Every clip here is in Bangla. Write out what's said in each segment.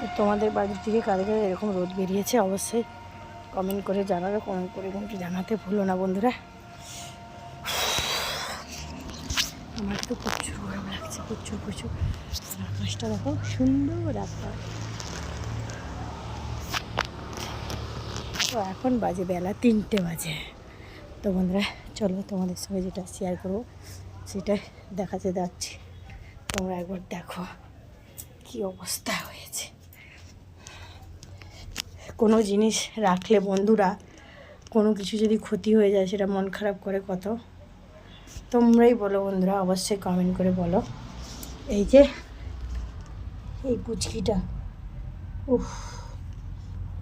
তো তোমাদের বাড়ির দিকে কাদের কাদের এরকম রোদ বেরিয়েছে অবশ্যই কমেন্ট করে জানাবে কমেন্ট করে কিন্তু জানাতে ভুলো না বন্ধুরা। আমার তো প্রচুর গরম লাগছে, প্রচুর প্রচুর। আকাশটা দেখো সুন্দর আকাশ তো এখন বাজে বেলা তিনটে বাজে। তো বন্ধুরা, চলো তোমাদের সঙ্গে যেটা শেয়ার করব সেটাই দেখাতে যাচ্ছি। তোমরা একবার দেখো কি অবস্থা হয়েছে। কোনো জিনিস রাখলে বন্ধুরা, কোনো কিছু যদি ক্ষতি হয়ে যায় সেটা মন খারাপ করে কত? তোমরাই বলো বন্ধুরা, অবশ্যই কমেন্ট করে বলো। এই যে, এই পুচকিটা, উফ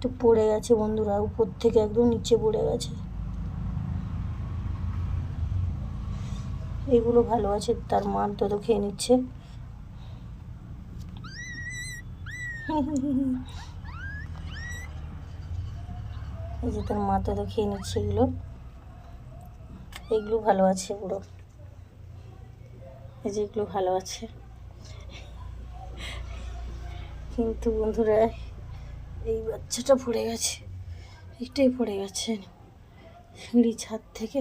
তো পড়ে গেছে বন্ধুরা, উপর থেকে একদম নিচে পড়ে গেছে। এগুলো ভালো আছে, তার মার তো খেয়ে নিচ্ছে। এই যে তার মা তো খেয়ে নিচ্ছে এগুলো। এগুলো ভালো আছে পুরো। এই যে এগুলো ভালো আছে। কিন্তু বন্ধুরা, এই বাচ্চাটা পড়ে গেছে। একটাই পড়ে গেছে। সিঁড়ি ছাদ থেকে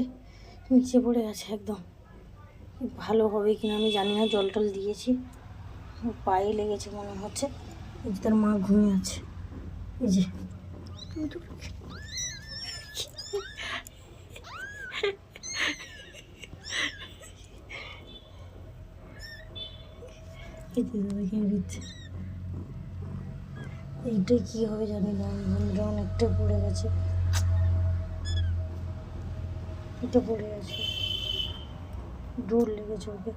নিচে পড়ে গেছে একদম। ভালো হবে কিনা আমি জানি না, জল টল দিয়েছি। পায়ে লেগেছে মনে হচ্ছে। তার মা ঘুমিয়ে আছে। এই যে এই যে দেখে দিচ্ছে। এইটা কি হবে জানি না বন্ধুরা অনেকটা পড়ে গেছে। এটা পড়ে গেছে। দূর লেগেছে ওকে।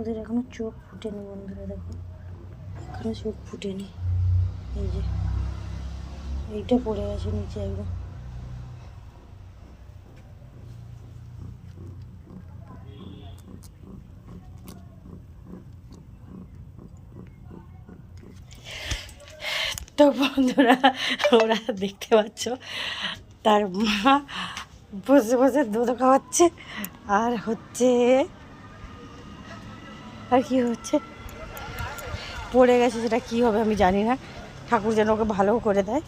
ওদের এখনও চোখ ফুটেনি বন্ধুরা, দেখো। এখনও চোখ ফুটেনি। এই যে, এইটা পড়ে গেছে নিচে একদম। তো বন্ধুরা ওরা দেখতে পাচ্ছ। তার মা বসে বসে দুধ খাওয়াচ্ছে। আর হচ্ছে, আর কি হচ্ছে? পড়ে গেছে সেটা কি হবে আমি জানি না। ঠাকুর যেন ওকে ভালো করে দেয়।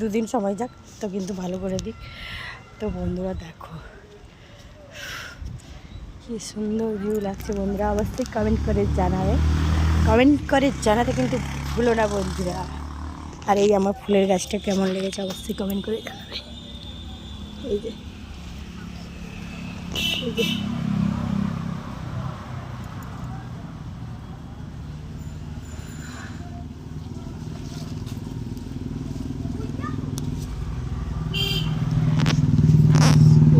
দুদিন সময় যাক, তো কিন্তু ভালো করে দিই তো বন্ধুরা দেখো। কি সুন্দর ভিউ লাগছে বন্ধুরা। অবশ্যই কমেন্ট করে জানাবে। কমেন্ট করে জানাতে কিন্তু ভুলো না বন্ধুরা। আর এই আমার ফুলের গাছটা কেমন লেগেছে অবশ্যই কমেন্ট করে জানাবে। এই যে। এই যে।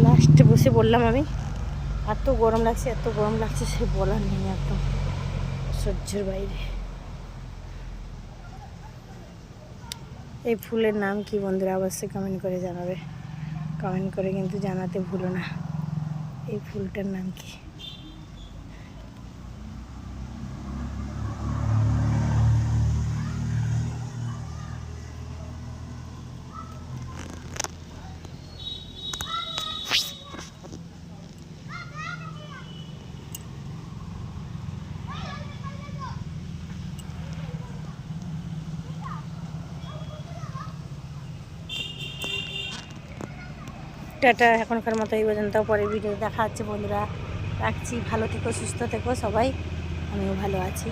লাস্টে বসে বললাম আমি, এত গরম লাগছে, এত গরম লাগছে, সে বলার নেই একদম। সহ্যের বাইরে। এই ফুলের নাম কি বন্ধুরা? অবশ্যই কমেন্ট করে জানাবে। কমেন্ট করে কিন্তু জানাতে ভুলো না। এই ফুলটার নাম কি? টাটা, এখনকার মতো এই পর্যন্ত পরে ভিডিও দেখা হচ্ছে, বন্ধুরা। রাখছি, ভালো থেকো, সুস্থ থেকো সবাই। আমিও ভালো আছি।